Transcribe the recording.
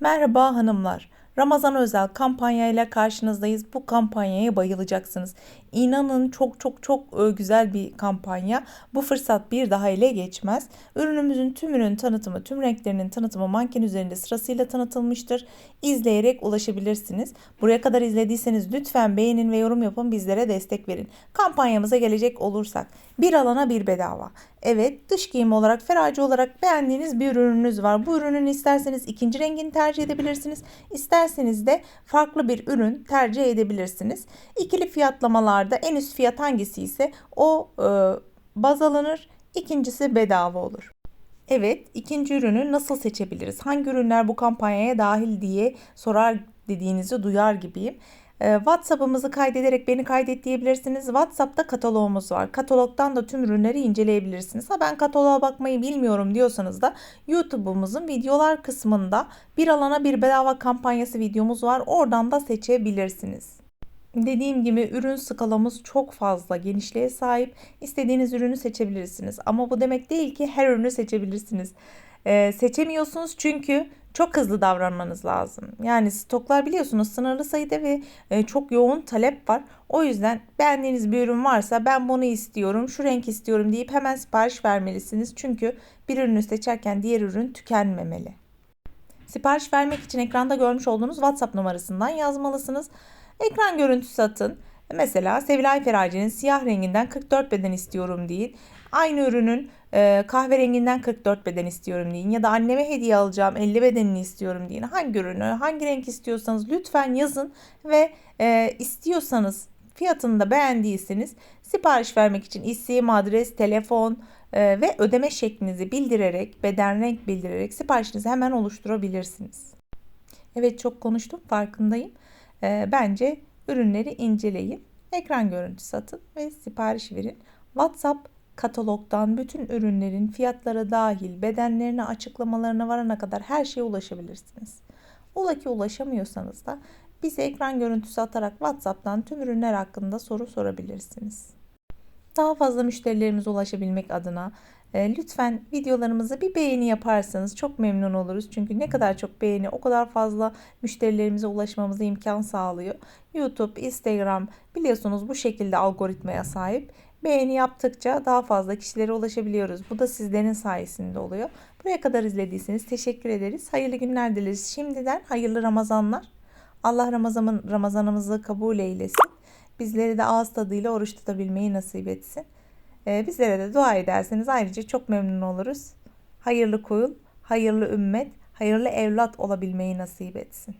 Merhaba hanımlar. Ramazan özel kampanya ile karşınızdayız. Bu kampanyaya bayılacaksınız. İnanın çok çok çok e, güzel bir kampanya. Bu fırsat bir daha ele geçmez. Ürünümüzün tüm ürün tanıtımı, tüm renklerinin tanıtımı manken üzerinde sırasıyla tanıtılmıştır. İzleyerek ulaşabilirsiniz. Buraya kadar izlediyseniz lütfen beğenin ve yorum yapın bizlere destek verin. Kampanyamıza gelecek olursak bir alana bir bedava. Evet dış giyim olarak feraci olarak beğendiğiniz bir ürününüz var. Bu ürünün isterseniz ikinci rengini tercih edebilirsiniz. İsterseniz de farklı bir ürün tercih edebilirsiniz. İkili fiyatlamalarda en üst fiyat hangisi ise o e, baz alınır. İkincisi bedava olur. Evet, ikinci ürünü nasıl seçebiliriz? Hangi ürünler bu kampanyaya dahil diye sorar dediğinizi duyar gibiyim. Ee, WhatsApp'ımızı kaydederek beni kaydet diyebilirsiniz. WhatsApp'ta katalogumuz var. Katalogdan da tüm ürünleri inceleyebilirsiniz. Ha ben kataloğa bakmayı bilmiyorum diyorsanız da YouTube'umuzun videolar kısmında bir alana bir bedava kampanyası videomuz var. Oradan da seçebilirsiniz. Dediğim gibi ürün skalamız çok fazla genişliğe sahip. İstediğiniz ürünü seçebilirsiniz. Ama bu demek değil ki her ürünü seçebilirsiniz. Ee, seçemiyorsunuz çünkü çok hızlı davranmanız lazım. Yani stoklar biliyorsunuz sınırlı sayıda ve e, çok yoğun talep var. O yüzden beğendiğiniz bir ürün varsa ben bunu istiyorum, şu renk istiyorum deyip hemen sipariş vermelisiniz. Çünkü bir ürünü seçerken diğer ürün tükenmemeli. Sipariş vermek için ekranda görmüş olduğunuz WhatsApp numarasından yazmalısınız. Ekran görüntüsü atın. Mesela Sevilay Feraci'nin siyah renginden 44 beden istiyorum deyin. Aynı ürünün e, kahverenginden 44 beden istiyorum deyin. Ya da anneme hediye alacağım 50 bedenini istiyorum deyin. Hangi ürünü, hangi renk istiyorsanız lütfen yazın ve e, istiyorsanız fiyatını da beğendiyseniz sipariş vermek için isim, adres, telefon e, ve ödeme şeklinizi bildirerek, beden renk bildirerek siparişinizi hemen oluşturabilirsiniz. Evet çok konuştum farkındayım. E, bence ürünleri inceleyin. Ekran görüntüsü atın ve sipariş verin. WhatsApp katalogdan bütün ürünlerin fiyatları dahil bedenlerine açıklamalarına varana kadar her şeye ulaşabilirsiniz. Ola ki ulaşamıyorsanız da bize ekran görüntüsü atarak WhatsApp'tan tüm ürünler hakkında soru sorabilirsiniz. Daha fazla müşterilerimize ulaşabilmek adına e, lütfen videolarımıza bir beğeni yaparsanız çok memnun oluruz. Çünkü ne kadar çok beğeni o kadar fazla müşterilerimize ulaşmamıza imkan sağlıyor. YouTube, Instagram biliyorsunuz bu şekilde algoritmaya sahip. Beğeni yaptıkça daha fazla kişilere ulaşabiliyoruz. Bu da sizlerin sayesinde oluyor. Buraya kadar izlediyseniz teşekkür ederiz. Hayırlı günler dileriz. Şimdiden hayırlı Ramazanlar. Allah Ramazan, Ramazanımızı kabul eylesin. Bizleri de ağız tadıyla oruç tutabilmeyi nasip etsin. Ee, bizlere de dua ederseniz ayrıca çok memnun oluruz. Hayırlı kul, hayırlı ümmet, hayırlı evlat olabilmeyi nasip etsin.